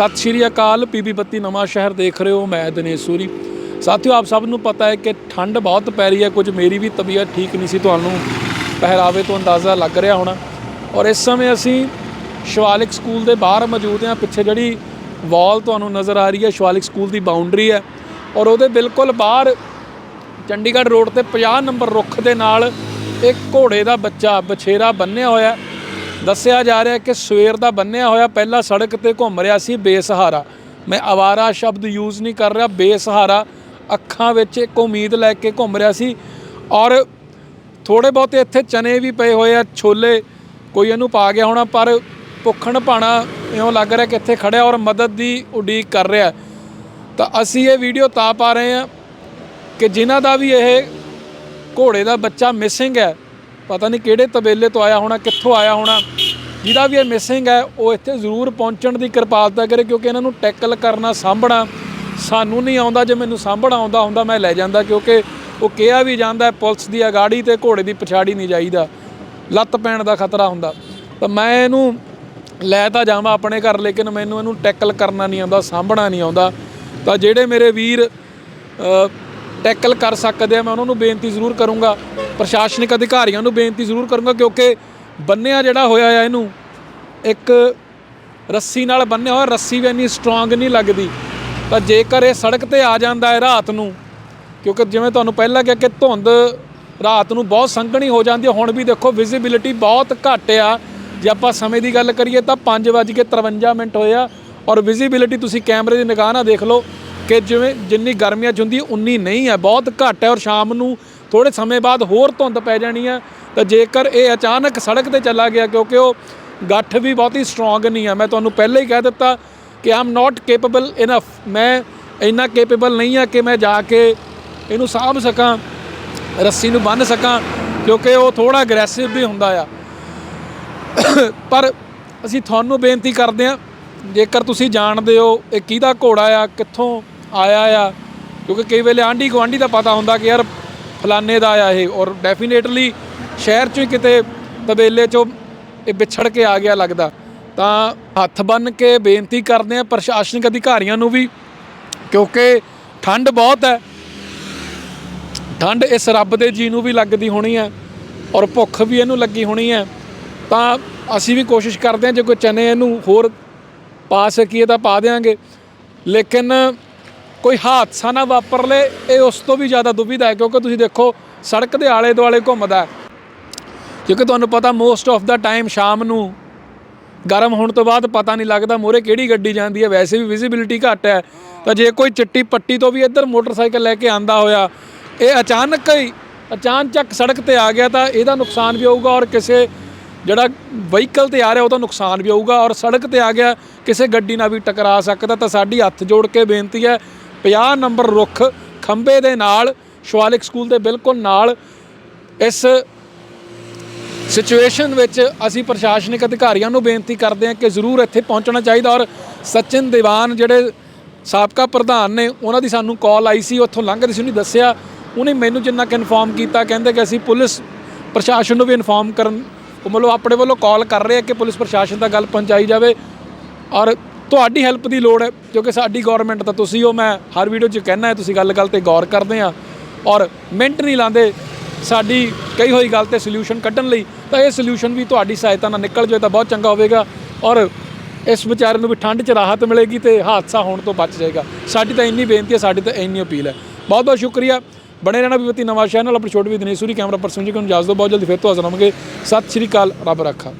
ਸਤਿ ਸ਼੍ਰੀ ਅਕਾਲ ਪੀਬੀ ਬੱਤੀ ਨਵਾਂ ਸ਼ਹਿਰ ਦੇਖ ਰਹੇ ਹੋ, ਮੈਂ ਦਿਨੇਸ਼ ਸੂਰੀ। ਸਾਥੀਓ, ਆਪ ਸਭ ਨੂੰ ਪਤਾ ਹੈ ਕਿ ਠੰਡ ਬਹੁਤ ਪੈ ਰਹੀ ਹੈ, ਕੁਝ ਮੇਰੀ ਵੀ ਤਬੀਅਤ ਠੀਕ ਨਹੀਂ ਸੀ, ਤੁਹਾਨੂੰ ਪਹਿਰਾਵੇ ਤੋਂ ਅੰਦਾਜ਼ਾ ਲੱਗ ਰਿਹਾ ਹੋਣਾ। ਔਰ ਇਸ ਸਮੇਂ ਅਸੀਂ ਸ਼ਿਵਾਲਿਕ ਸਕੂਲ ਦੇ ਬਾਹਰ ਮੌਜੂਦ ਹਾਂ, ਪਿੱਛੇ ਜਿਹੜੀ ਵਾਲ ਤੁਹਾਨੂੰ ਨਜ਼ਰ ਆ ਰਹੀ ਹੈ, ਸ਼ਿਵਾਲਿਕ ਸਕੂਲ ਦੀ ਬਾਉਂਡਰੀ ਹੈ। ਔਰ ਉਹਦੇ ਬਿਲਕੁਲ ਬਾਹਰ ਚੰਡੀਗੜ੍ਹ ਰੋਡ ਤੇ 50 ਨੰਬਰ ਰੁੱਖ ਦੇ ਨਾਲ ਇੱਕ ਘੋੜੇ ਦਾ ਬੱਚਾ, ਬਛੇਰਾ ਬੰਨਿਆ ਹੋਇਆ ਦੱਸਿਆ ਜਾ ਰਿਹਾ ਕਿ ਸਵੇਰ ਦਾ ਬੰਨਿਆ ਹੋਇਆ ਪਹਿਲਾਂ ਸੜਕ ਤੇ ਘੁੰਮ ਰਿਹਾ ਸੀ ਬੇਸਹਾਰਾ। ਮੈਂ ਆਵਾਰਾ ਸ਼ਬਦ ਯੂਜ਼ ਨਹੀਂ ਕਰ ਰਿਹਾ, ਬੇਸਹਾਰਾ ਅੱਖਾਂ ਵਿੱਚ ਇੱਕ ਉਮੀਦ ਲੈ ਕੇ ਘੁੰਮ ਰਿਹਾ ਸੀ ਔਰ ਥੋੜੇ ਬਹੁਤੇ ਇੱਥੇ ਚਨੇ ਵੀ ਪਏ ਹੋਏ ਆ, ਛੋਲੇ ਕੋਈ ਇਹਨੂੰ ਪਾ ਗਿਆ ਹੋਣਾ, ਪਰ ਭੁੱਖਣ ਭਾਣਾ ਇਉਂ ਲੱਗ ਰਿਹਾ ਕਿ ਇੱਥੇ ਖੜਿਆ ਔਰ ਮਦਦ ਦੀ ਉਡੀਕ ਕਰ ਰਿਹਾ। ਤਾਂ ਅਸੀਂ ਇਹ ਵੀਡੀਓ ਤਾਂ ਪਾ ਰਹੇ ਹਾਂ ਕਿ ਜਿਨ੍ਹਾਂ ਦਾ ਵੀ ਇਹ ਘੋੜੇ ਦਾ ਬੱਚਾ ਮਿਸਿੰਗ ਹੈ ਪਤਾ ਨਹੀਂ ਕਿਹੜੇ ਤਬੇਲੇ ਤੋਂ ਆਇਆ ਹੋਣਾ, ਕਿੱਥੋਂ ਆਇਆ ਹੋਣਾ। ਜਿਹਦਾ ਵੀ ਇਹ ਮਿਸਿੰਗ ਹੈ, ਉਹ ਇੱਥੇ ਜ਼ਰੂਰ ਪਹੁੰਚਣ ਦੀ ਕਿਰਪਾਲਤਾ ਕਰੇ, ਕਿਉਂਕਿ ਇਹਨਾਂ ਨੂੰ ਟੈਕਲ ਕਰਨਾ, ਸਾਂਭਣਾ ਸਾਨੂੰ ਨਹੀਂ ਆਉਂਦਾ, ਜੇ ਮੈਨੂੰ ਸਾਂਭਣਾ ਆਉਂਦਾ ਹੁੰਦਾ, ਮੈਂ ਲੈ ਜਾਂਦਾ, ਕਿਉਂਕਿ ਉਹ ਕਿਹਾ ਵੀ ਜਾਂਦਾ ਪੁਲਿਸ ਦੀ ਅਗਾੜੀ ਤੇ ਘੋੜੇ ਦੀ ਪਛਾੜੀ ਨਹੀਂ ਜਾਈਦਾ। ਲੱਤ ਪੈਣ ਦਾ ਖਤਰਾ ਹੁੰਦਾ। ਤਾਂ ਮੈਂ ਇਹਨੂੰ ਲੈ ਤਾਂ ਜਾਵਾਂ ਆਪਣੇ ਘਰ, ਲੇਕਿਨ ਮੈਨੂੰ ਇਹਨੂੰ ਟੈਕਲ ਕਰਨਾ ਨਹੀਂ ਆਉਂਦਾ, ਸਾਂਭਣਾ ਨਹੀਂ ਆਉਂਦਾ। ਤਾਂ ਜਿਹੜੇ ਮੇਰੇ ਵੀਰ ਟੈਕਲ ਕਰ ਸਕਦੇ ਆ, ਮੈਂ ਉਹਨਾਂ ਨੂੰ ਬੇਨਤੀ ਜ਼ਰੂਰ ਕਰੂੰਗਾ, ਪ੍ਰਸ਼ਾਸਨਿਕ ਅਧਿਕਾਰੀਆਂ ਨੂੰ ਬੇਨਤੀ ਜ਼ਰੂਰ ਕਰੂੰਗਾ, ਕਿਉਂਕਿ ਬੰਨਿਆ ਜਿਹੜਾ ਹੋਇਆ ਆ ਇਹਨੂੰ, ਇੱਕ ਰੱਸੀ ਨਾਲ ਬੰਨਿਆ ਹੋਇਆ, ਰੱਸੀ ਵੀ ਇੰਨੀ ਸਟਰੋਂਗ ਨਹੀਂ ਲੱਗਦੀ। ਤਾਂ ਜੇਕਰ ਇਹ ਸੜਕ ਤੇ ਆ ਜਾਂਦਾ ਹੈ ਰਾਤ ਨੂੰ, ਕਿਉਂਕਿ ਜਿਵੇਂ ਤੁਹਾਨੂੰ ਪਹਿਲਾਂ ਕਿਹਾ ਕਿ ਧੁੰਦ ਰਾਤ ਨੂੰ ਬਹੁਤ ਸੰਘਣੀ ਹੋ ਜਾਂਦੀ ਹੈ, ਹੁਣ ਵੀ ਦੇਖੋ ਵਿਜ਼ਿਬਿਲਿਟੀ ਬਹੁਤ ਘੱਟ ਆ। ਜੇ ਆਪਾਂ ਸਮੇਂ ਦੀ ਗੱਲ ਕਰੀਏ ਤਾਂ 5:53 ਮਿੰਟ ਹੋਏ ਆ, ਔਰ ਵਿਜ਼ਿਬਿਲਿਟੀ ਤੁਸੀਂ ਕੈਮਰੇ ਦੀ ਨਿਗਾਹ ਨਾਲ ਦੇਖ ਲਓ ਕਿ ਜਿਵੇਂ ਜਿੰਨੀ ਗਰਮੀਆਂ 'ਚ ਹੁੰਦੀ ਹੈ, ਉਨੀ ਨਹੀਂ ਹੈ। ਬਹੁਤ ਘੱਟ ਹੈ ਔਰ ਸ਼ਾਮ ਨੂੰ ਥੋੜੇ ਸਮੇਂ ਬਾਅਦ ਹੋਰ ਧੁੰਦ ਪੈ ਜਾਣੀ ਹੈ। ਤਾਂ ਜੇਕਰ ਇਹ ਅਚਾਨਕ ਸੜਕ ਤੇ ਚਲਾ ਗਿਆ ਕਿਉਂਕਿ ਉਹ ਗੱਠ ਵੀ ਬਹੁਤੀ ਸਟਰੋਂਗ ਨਹੀਂ ਹੈ। ਮੈਂ ਤੁਹਾਨੂੰ ਪਹਿਲਾਂ ਹੀ ਕਹਿ ਦਿੱਤਾ ਕਿ ਆਮ ਨਾਟ ਕੈਪੇਬਲ ਇਨਫ ਮੈਂ ਇੰਨਾ ਕੇਪੇਬਲ ਨਹੀਂ ਆ ਕਿ ਮੈਂ ਜਾ ਕੇ ਇਹਨੂੰ ਸਾਂਭ ਸਕਾਂ ਰੱਸੀ ਨੂੰ ਬੰਨ੍ਹ ਸਕਾਂ ਕਿਉਂਕਿ ਉਹ ਥੋੜਾ ਅਗਰੈਸਿਵ ਵੀ ਹੁੰਦਾ ਆ। ਪਰ ਅਸੀਂ ਤੁਹਾਨੂੰ ਬੇਨਤੀ ਕਰਦੇ ਹਾਂ ਜੇਕਰ ਤੁਸੀਂ ਜਾਣਦੇ ਹੋ ਇਹ ਕਿਹਦਾ ਘੋੜਾ ਆ ਕਿੱਥੋਂ ਆਇਆ ਆ। ਕਿਉਂਕਿ ਕਈ ਵੇਲੇ ਆਂਢੀ ਗੁਆਂਢੀ ਦਾ ਪਤਾ ਹੁੰਦਾ ਕਿ ਯਾਰ ਫਲਾਣੇ ਦਾ ਆਇਆ ਇਹ। ਔਰ ਡੈਫੀਨੇਟਲੀ ਸ਼ਹਿਰ ਚੋਂ ਹੀ ਕਿਤੇ ਤਬੇਲੇ ਚੋਂ ਇਹ ਵਿਛੜ ਕੇ ਆ ਗਿਆ ਲੱਗਦਾ। ਤਾਂ ਹੱਥ ਬੰਨ ਕੇ ਬੇਨਤੀ ਕਰਦੇ ਆ ਪ੍ਰਸ਼ਾਸਨਿਕ ਅਧਿਕਾਰੀਆਂ ਨੂੰ ਵੀ, ਕਿਉਂਕਿ ਠੰਡ ਬਹੁਤ ਹੈ। ਠੰਡ ਇਸ ਰੱਬ ਦੇ ਜੀ ਨੂੰ ਵੀ ਲੱਗਦੀ ਹੋਣੀ ਹੈ ਔਰ ਭੁੱਖ ਵੀ ਇਹਨੂੰ ਲੱਗੀ ਹੋਣੀ ਹੈ। ਤਾਂ ਅਸੀਂ ਵੀ ਕੋਸ਼ਿਸ਼ ਕਰਦੇ ਹਾਂ ਜੇ ਕੋਈ ਚਨੇ ਇਹਨੂੰ ਹੋਰ ਪਾ ਸਕੀਏ ਤਾਂ ਪਾ ਦੇਾਂਗੇ ਲੇਕਿਨ ਕੋਈ ਹਾਦਸਾ ਨਾ ਵਾਪਰ ਲੇ ਇਹ ਉਸ ਤੋਂ ਵੀ ਜ਼ਿਆਦਾ ਦੁਵਿਧਾ ਹੈ, ਕਿਉਂਕਿ ਤੁਸੀਂ ਦੇਖੋ, ਸੜਕ ਦੇ ਆਲੇ ਦੁਆਲੇ ਘੁੰਮਦਾ ਕਿਉਂਕਿ ਤੁਹਾਨੂੰ ਪਤਾ ਮੋਸਟ ਆਫ ਦਾ ਟਾਈਮ ਸ਼ਾਮ ਨੂੰ ਗਰਮ ਹੋਣ ਤੋਂ ਬਾਅਦ ਪਤਾ ਨਹੀਂ ਲੱਗਦਾ ਮੋਰੇ ਕਿਹੜੀ ਗੱਡੀ ਜਾਂਦੀ ਹੈ, ਵੈਸੇ ਵੀ ਵਿਜ਼ਿਬਿਲਿਟੀ ਘੱਟ ਹੈ। ਤਾਂ ਜੇ ਕੋਈ ਚਿੱਟੀ ਪੱਟੀ ਤੋਂ ਵੀ ਇੱਧਰ ਮੋਟਰਸਾਈਕਲ ਲੈ ਕੇ ਆਂਦਾ ਹੋਇਆ, ਇਹ ਅਚਾਨਕ ਹੀ ਅਚਾਨਚੱਕ ਸੜਕ ਤੇ ਆ ਗਿਆ ਤਾਂ ਇਹਦਾ ਨੁਕਸਾਨ ਵੀ ਹੋਊਗਾ ਔਰ ਕਿਸੇ ਜਿਹੜਾ ਵਹੀਕਲ ਤੇ ਆ ਰਿਹਾ ਉਹਦਾ ਨੁਕਸਾਨ ਵੀ ਹੋਊਗਾ ਔਰ ਸੜਕ ਤੇ ਆ ਗਿਆ, ਕਿਸੇ ਗੱਡੀ ਨਾਲ ਵੀ ਟਕਰਾ ਸਕਦਾ ਤਾਂ ਸਾਡੀ ਹੱਥ ਜੋੜ ਕੇ ਬੇਨਤੀ ਹੈ 50 ਨੰਬਰ ਰੁੱਖ ਖੰਬੇ ਦੇ ਨਾਲ ਸ਼ਵਾਲਿਕ ਸਕੂਲ ਦੇ ਬਿਲਕੁਲ ਨਾਲ, ਇਸ ਸਿਚੁਏਸ਼ਨ ਵਿੱਚ ਅਸੀਂ ਪ੍ਰਸ਼ਾਸਨਿਕ ਅਧਿਕਾਰੀਆਂ ਨੂੰ ਬੇਨਤੀ ਕਰਦੇ ਹਾਂ ਕਿ ਜ਼ਰੂਰ ਇੱਥੇ ਪਹੁੰਚਣਾ ਚਾਹੀਦਾ ਔਰ ਸਚਿਨ ਦੀਵਾਨ ਜਿਹੜੇ ਸਾਬਕਾ ਪ੍ਰਧਾਨ ਨੇ, ਉਹਨਾਂ ਦੀ ਸਾਨੂੰ ਕਾਲ ਆਈ ਸੀ, ਉੱਥੋਂ ਲੰਘਦੇ ਸੀ, ਉਹਨੇ ਦੱਸਿਆ, ਉਹਨੇ ਮੈਨੂੰ ਜਿੰਨਾ ਕਿ ਇਨਫੋਰਮ ਕੀਤਾ, ਕਹਿੰਦੇ ਕਿ ਅਸੀਂ ਪੁਲਿਸ ਪ੍ਰਸ਼ਾਸਨ ਨੂੰ ਵੀ ਇਨਫੋਰਮ ਕਰਨ, ਉਹ ਮਤਲਬ ਆਪਣੇ ਵੱਲੋਂ ਕਾਲ ਕਰ ਰਹੇ ਆ ਕਿ ਪੁਲਿਸ ਪ੍ਰਸ਼ਾਸਨ ਤੱਕ ਗੱਲ ਪਹੁੰਚਾਈ ਜਾਵੇ ਔਰ ਤੁਹਾਡੀ ਹੈਲਪ ਦੀ ਲੋੜ ਹੈ, ਕਿਉਂਕਿ ਸਾਡੀ ਗਵਰਨਮੈਂਟ ਤਾਂ ਤੁਸੀਂ ਹੋ, ਮੈਂ ਹਰ ਵੀਡੀਓ 'ਚ ਕਹਿਣਾ ਹੈ, ਤੁਸੀਂ ਗੱਲ-ਗੱਲ ਤੇ ਗੌਰ ਕਰਦੇ ਆ ਔਰ ਮਿੰਟ ਨਹੀਂ ਲਾਉਂਦੇ ਸਾਡੀ ਕਹੀ ਹੋਈ ਗੱਲ ਤੇ ਸੋਲੂਸ਼ਨ ਕੱਢਣ ਲਈ, ਤਾਂ ਇਹ ਸੋਲੂਸ਼ਨ ਵੀ ਤੁਹਾਡੀ ਸਹਾਇਤਾ ਨਾਲ ਨਿਕਲ ਜਾਵੇ ਤਾਂ ਬਹੁਤ ਚੰਗਾ ਹੋਵੇਗਾ। ਔਰ ਇਸ ਵਿਚਾਰੇ ਨੂੰ ਵੀ ਠੰਡ 'ਚ ਰਾਹਤ ਮਿਲੇਗੀ ਤੇ ਹਾਦਸਾ ਹੋਣ ਤੋਂ ਬਚ ਜਾਏਗਾ। ਸਾਡੀ ਤਾਂ ਇੰਨੀ ਬੇਨਤੀ ਹੈ, ਸਾਡੀ ਤਾਂ ਇੰਨੀ ਅਪੀਲ ਹੈ। ਬਹੁਤ ਬਹੁਤ ਸ਼ੁਕਰੀਆ। ਬਣੇ ਰਹਿਣਾ ਵਿਵਤੀ ਨਵਾਂ ਚੈਨਲ ਆਪਣੀ ਛੋਟੀ ਵੀ ਦਿਨੇਸ਼ੂਰੀ ਕੈਮਰਾ ਪਰਸਨ ਜੀ ਨੂੰ ਇਜਾਜ਼ਤ ਦਿਓ। ਬਹੁਤ ਜਲਦੀ ਫਿਰ ਤੋਂ ਹਾਜ਼ਰ ਹੋਵਾਂਗੇ। ਸਤਿ ਸ਼੍ਰੀ ਅਕਾਲ, ਰੱਬ ਰੱਖਾ।